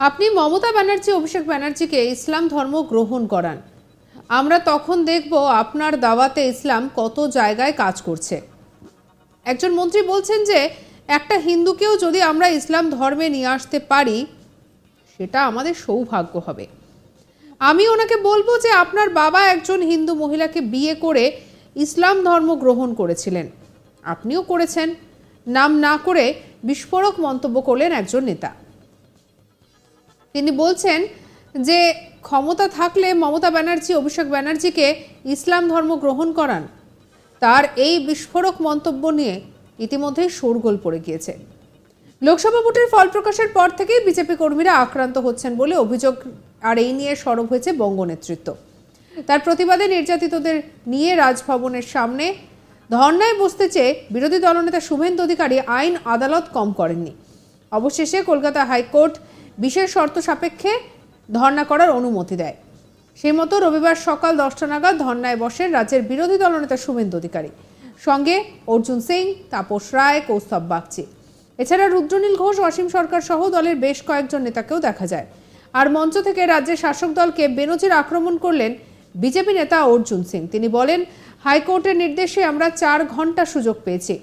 আপনি মমতা ব্যানার্জি, অভিষেক ব্যানার্জিকে ইসলাম ধর্ম গ্রহণ করান। আমরা তখন দেখব আপনার দাওয়াতে ইসলাম কত জায়গায় কাজ করছে। একজন মন্ত্রী বলছেন যে, একটা হিন্দুকেও যদি আমরা ইসলাম ধর্মে নিয়ে আসতে পারি, সেটা আমাদের সৌভাগ্য হবে। আমি ওনাকে বলব যে, আপনার বাবা একজন হিন্দু মহিলাকে বিয়ে করে ইসলাম ধর্ম গ্রহণ করেছিলেন। আপনিও করেছেন। নাম না করে বিস্ফোরক মন্তব্য করলেন একজন নেতা। তিনি বলছেন যে ক্ষমতা থাকলে মমতা ব্যানার্জি, অভিষেক ব্যানার্জিকে ইসলাম ধর্ম গ্রহণ করান। তার এই বিস্ফোরক মন্তব্য নিয়ে ইতিমধ্যেই শোরগোল পড়ে গিয়েছে। লোকসভা ভোটের ফল প্রকাশের পর থেকেই বিজেপি কর্মীরা আক্রান্ত হচ্ছেন বলে অভিযোগ, আর এই নিয়ে সরব হয়েছে বঙ্গ নেতৃত্ব তার প্রতিবাদে নির্যাতিতদের নিয়ে রাজভবনের সামনে ধর্নায় বসতে চেয়ে বিরোধী দলনেতা শুভেন্দু অধিকারী আইন আদালত কম করেননি। অবশেষে কলকাতা হাইকোর্ট বিশেষ শর্ত সাপেক্ষে ধর্ণা করার অনুমতি দেয়। সেই মতো রবিবার সকাল দশটা নাগাদ ধর্নায় বসেন রাজ্যের বিরোধী দলনেতা শুভেন্দু অধিকারী। সঙ্গে অর্জুন সিং, তাপস রায়, কৌস্তব বাগচি। এছাড়া রুদ্রনীল ঘোষ, অসীম সরকার সহ দলের বেশ কয়েকজন নেতাকেও দেখা যায়। আর মঞ্চ থেকে রাজ্যের শাসক দলকে বেনজির আক্রমণ করলেন বিজেপি নেতা অর্জুন সিং। তিনি বলেন, হাইকোর্টের নির্দেশে আমরা চার ঘণ্টা সুযোগ পেয়েছি।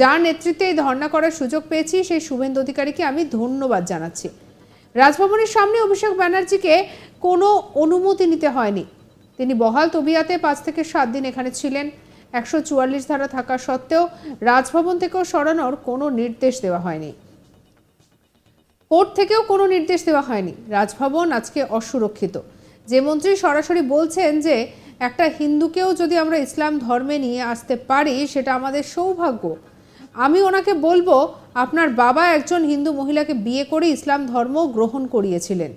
যার নেতৃত্বে এই ধর্ণা করার সুযোগ পেয়েছি, সেই শুভেন্দু অধিকারীকে আমি ধন্যবাদ জানাচ্ছি। রাজভবনের সামনে অভিষেক ব্যানার্জিকে কোনো অনুমতি নিতে হয়নি। তিনি বহাল তবিয়াতে পাঁচ থেকে সাত দিন এখানে ছিলেন। একশো চুয়াল্লিশ ধারা থাকা সত্ত্বেও রাজভবন থেকেও সরানোর কোনো নির্দেশ দেওয়া হয়নি। কোর্ট থেকেও কোনো নির্দেশ দেওয়া হয়নি। রাজভবন আজকে অসুরক্ষিত। যে মন্ত্রী সরাসরি বলছেন যে একটা হিন্দুকেও যদি আমরা ইসলাম ধর্মে নিয়ে আসতে পারি, সেটা আমাদের সৌভাগ্য। আমি ওনাকে বলব, আপনার বাবা একজন হিন্দু মহিলাকে বিয়ে করে ইসলাম ধর্ম গ্রহণ করিয়েছিলেন।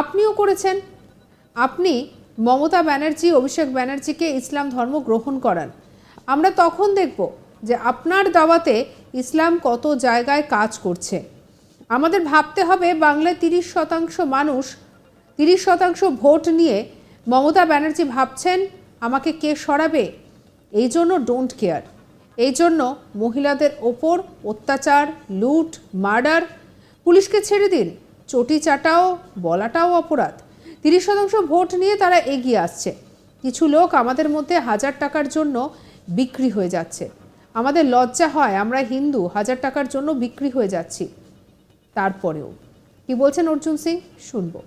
আপনিও করেছেন। আপনি মমতা ব্যানার্জি, অভিষেক ব্যানার্জিকে ইসলাম ধর্ম গ্রহণ করান। আমরা তখন দেখব যে আপনার দাওয়াতে ইসলাম কত জায়গায় কাজ করছে। আমাদের ভাবতে হবে বাংলায় তিরিশ শতাংশ মানুষ, তিরিশ শতাংশ ভোট নিয়ে মমতা ব্যানার্জি ভাবছেন, আমাকে কে সরাবে? এই জন্য ডোন্ট কেয়ার এই জন্য মহিলাদের ওপর অত্যাচার, লুট, মার্ডার, পুলিশকে ছেড়ে দিন। চটি চাটাও, বলাটাও অপরাধ। তিরিশ শতাংশ ভোট নিয়ে তারা এগিয়ে আসছে। কিছু লোক আমাদের মধ্যে হাজার টাকার জন্য বিক্রি হয়ে যাচ্ছে। আমাদের লজ্জা হয়, আমরা হিন্দু, হাজার টাকার জন্য বিক্রি হয়ে যাচ্ছি। তারপরেও, কি বলছেন অর্জুন সিং? শুনব।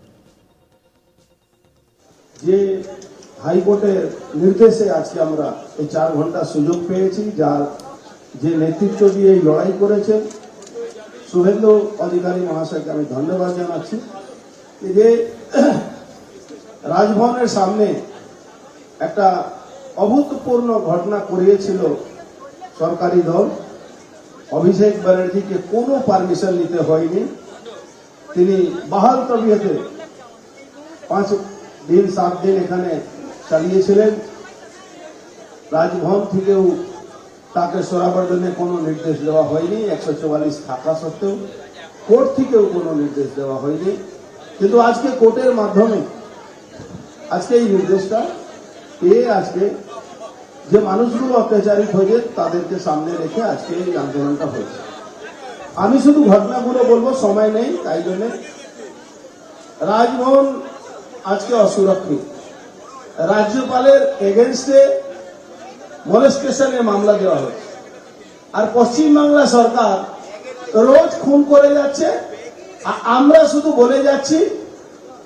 যে হাইকোর্টের নির্দেশে আজকে আমরা এই চার ঘণ্টা সুযোগ পেয়েছি, যার যে নেতৃত্ব দিয়ে এই লড়াই করেছেন। শুভেন্দু অধিকারী মহাশয়কে আমি ধন্যবাদ জানাচ্ছি। যে রাজভবনের সামনে একটা অভূতপূর্ণ ঘটনা করিয়েছিল সরকারি দল। অভিষেক ব্যানার্জিকে কোনো পারমিশন নিতে হয়নি। তিনি বাহাল তবিয়তে পাঁচ দিন, সাত দিন এখানে চালিয়েছিলেন। রাজভবন থেকেও তাকে সরাবার জন্য কোনো নির্দেশ দেওয়া হয়নি, একশো চুয়াল্লিশ থাকা সত্ত্বেও। কোর্ট থেকেও কোনো নির্দেশ দেওয়া হয়নি। কিন্তু আজকে কোর্টের মাধ্যমে, আজকে এই নির্দেশটা পেয়ে আজকে যে মানুষগুলো অত্যাচারিত হয়েছে, তাদেরকে সামনে রেখে আজকে এই আন্দোলনটা হয়েছে। আমি শুধু ঘটনাগুলো বলব, সময় নেই, তাই জন্য। রাজভবন আজকে অসুরক্ষিত। রাজ্যপালের এগেনস্টে মলেস্টেশনের মামলা দেওয়া হয়েছে। আর পশ্চিমবাংলা সরকার রোজ খুন করে যাচ্ছে। আর আমরা শুধু বলে যাচ্ছি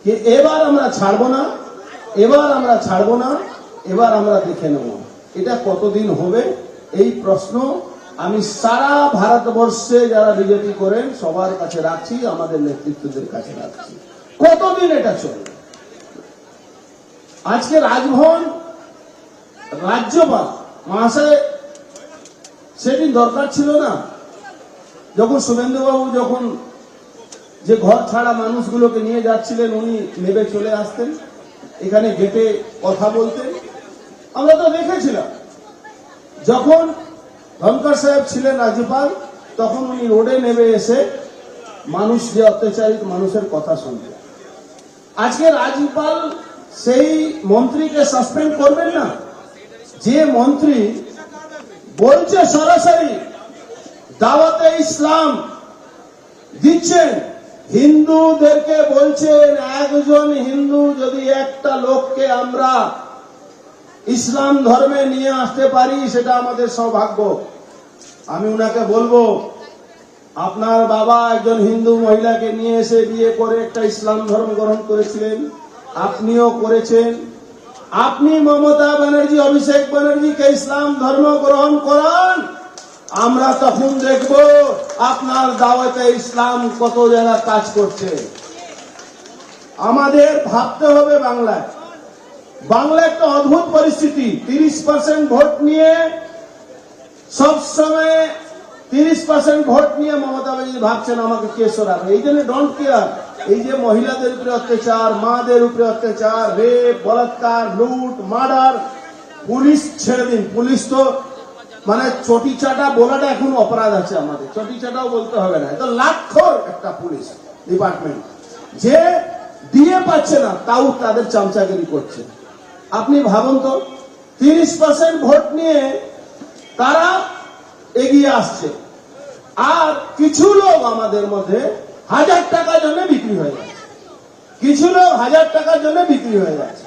যে এবার আমরা ছাড়বো না, এবার আমরা ছাড়বো না, এবার আমরা দেখে নেব। এটা কতদিন হবে? এই প্রশ্ন আমি সারা ভারতবর্ষে যারা বিজেপি করেন সবার কাছে রাখছি, আমাদের নেতৃত্বদের কাছে রাখছি। কতদিন এটা চলবে? আজকে রাজভবন, রাজ্যপাল মহাশয়, সেদিন দরকার ছিল না। যখন শুভেন্দুবাবু যখন যে ঘর ছাড়া মানুষগুলোকে নিয়ে যাচ্ছিলেন, উনি নেবে চলে আসতেন, এখানে গেটে কথা বলতেন। আমরা তো দেখেছিলাম। যখন ধনকর সাহেব ছিলেন রাজ্যপাল, তখন উনি রোডে নেমে এসে মানুষ যে অত্যাচারিত মানুষের কথা শুনতেন। আজকে রাজ্যপাল সেই মন্ত্রীকে সাসপেন্ড করবেন না। যে মন্ত্রী বলছে সরাসরি দাওয়াতে ইসলাম দিচ্ছেন, হিন্দুদেরকে বলছেন, একজন হিন্দু যদি একটা লোককে আমরা ইসলাম ধর্মে নিয়ে আসতে পারি, সেটা আমাদের সৌভাগ্য। আমি উনাকে বলব, আপনার বাবা একজন হিন্দু মহিলাকে নিয়ে এসে বিয়ে করে একটা ইসলাম ধর্ম গ্রহণ করেছিলেন আপনিও করেছেন। আপনি মমতা ব্যানার্জি, অভিষেক ব্যানার্জিকে ইসলাম ধর্ম গ্রহণ করান, আমরা তখন দেখব আপনার দাওয়াতে ইসলাম কত জায়গায় কাজ করছে। আমাদের ভাবতে হবে বাংলায়। বাংলা একটা অদ্ভুত পরিস্থিতি, তিরিশ পার্সেন্ট ভোট নিয়ে সব সময় তিরিশ পার্সেন্ট ভোট নিয়ে মমতা ব্যানার্জি ভাবছেন আমাকে কে সরাবে এই জন্য ডোন্ট কেয়ার এই যে মহিলাদের উপরে অত্যাচার, মাদের উপরে অত্যাচার রেপ বলাৎকার, লুট, মার্ডার, পুলিশ ছেড়ে দিন। পুলিশ তো মানে চটি চাটা বলাটা এখন অপরাধ আছে আমাদের। চটি চাটাও বলতে হবে না। এটা লাক্ষর একটা পুলিশ ডিপার্টমেন্ট যে দিয়ে পাচ্ছে না, তাও তাদের চামচাগিরি করছে। আপনি ভাবুন তো, তিরিশ পার্সেন্ট ভোট নিয়ে তারা এগিয়ে আসছে। আর কিছু লোক আমাদের মধ্যে হাজার টাকার জন্য বিক্রি হয়ে যাচ্ছে। কিছু লোক হাজার টাকার জন্য বিক্রি হয়ে যাচ্ছে।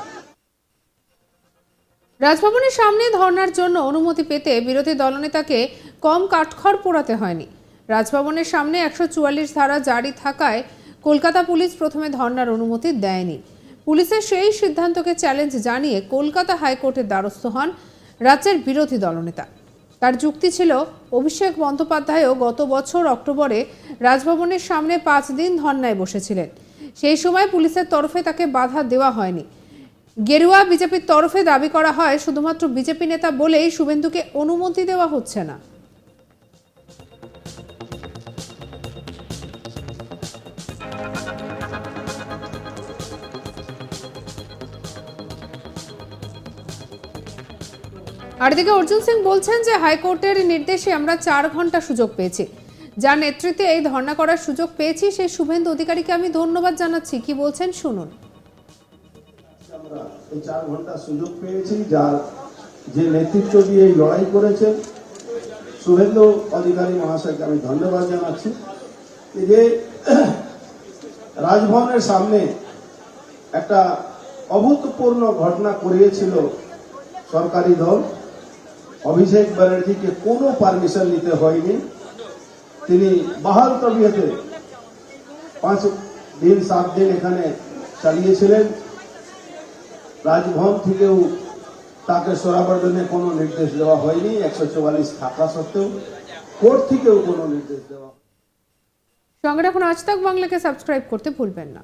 রাজভবনের সামনে ধর্নার জন্য অনুমতি পেতে বিরোধী দলনেতাকে কম কাঠখড় পোড়াতে হয়নি। রাজভবনের সামনে একশো চুয়াল্লিশ ধারা জারি থাকায় কলকাতা পুলিশ প্রথমে ধর্নার অনুমতি দেয়নি। পুলিশের সেই সিদ্ধান্তকে চ্যালেঞ্জ জানিয়ে কলকাতা হাইকোর্টের দ্বারস্থ হন রাজ্যের বিরোধী দলনেতা। তার যুক্তি ছিল, অভিষেক বন্দ্যোপাধ্যায়ও গত বছর অক্টোবরে রাজভবনের সামনে পাঁচ দিন ধর্নায় বসেছিলেন। সেই সময় পুলিশের তরফে তাকে বাধা দেওয়া হয়নি। গেরুয়া বিজেপির তরফে দাবি করা হয়, শুধুমাত্র বিজেপি নেতা বলেই শুভেন্দুকে অনুমতি দেওয়া হচ্ছে না। আর এদিকে অর্জুন সিং বলছেন যে হাইকোর্টের নির্দেশে আমরা চার ঘণ্টা সুযোগ পেয়েছি। যার নেতৃত্বে এই ধর্ণা করার সুযোগ পেয়েছি, সেই শুভেন্দু অধিকারীকে আমি ধন্যবাদ জানাচ্ছি। কি বলছেন? শুনুন। এই চার ঘণ্টা সুযোগ পেয়েছি, যার যে নেতৃত্ব দিয়ে এই লড়াই করেছেন শুভেন্দু অধিকারী মহাশয়কে আমি ধন্যবাদ জানাচ্ছি। যে রাজভবনের সামনে একটা অভূতপূর্ণ ঘটনা করিয়েছিল সরকারি দল অভিষেক ব্যানার্জিকে কোনো পারমিশন নিতে হয়নি। তিনি বাহাল তবিয়তে পাঁচ দিন, সাত দিন এখানে চালিয়েছিলেন। রাজভবন থেকেও তাকে সরাবার জন্য কোনো নির্দেশ দেওয়া হয়নি। একশো চুয়াল্লিশ থাকা সত্ত্বেও কোর্ট থেকেও কোনো নির্দেশ দেওয়া সঙ্গে রাখুন, আজ তাক বাংলাকে সাবস্ক্রাইব করতে ভুলবেন না।